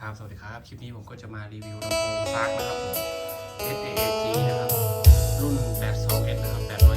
ครับ สวัสดีครับ คลิปนี้ผมก็จะมารีวิวลำโพงซากนะครับผม SAG นะครับ รุ่น 82S นะครับ8